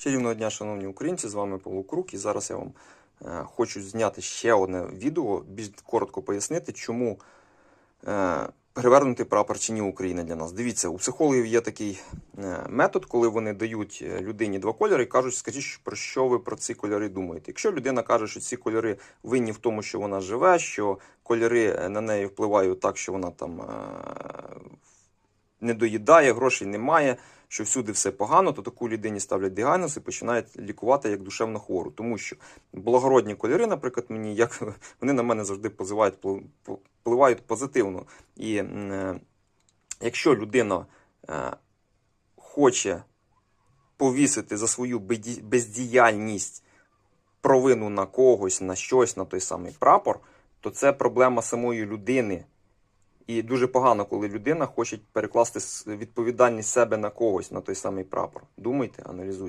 Чарівного дня, шановні українці, з вами Павло Крук, і зараз я вам е, хочу зняти ще одне відео, більш коротко пояснити, чому е, перевернутий прапор чинів України для нас. Дивіться, у психологів є такий е, метод, коли вони дають е, людині два кольори і кажуть, скажіть, про що ви про ці кольори думаєте. Якщо людина каже, що ці кольори винні в тому, що вона живе, що кольори е, на неї впливають так, що вона там. е, не доїдає, грошей немає, що всюди все погано, то таку людині ставлять діагноз і починають лікувати як душевно хвору. Тому що благородні кольори, наприклад, мені як вони на мене завжди позивають, впливають позитивно. І е, якщо людина е, хоче повісити за свою бездіяльність провину на когось, на щось, на той самий прапор, то це проблема самої людини. І дуже погано, коли людина хоче перекласти відповідальність себе на когось, на той самий прапор. Думайте, аналізуйте.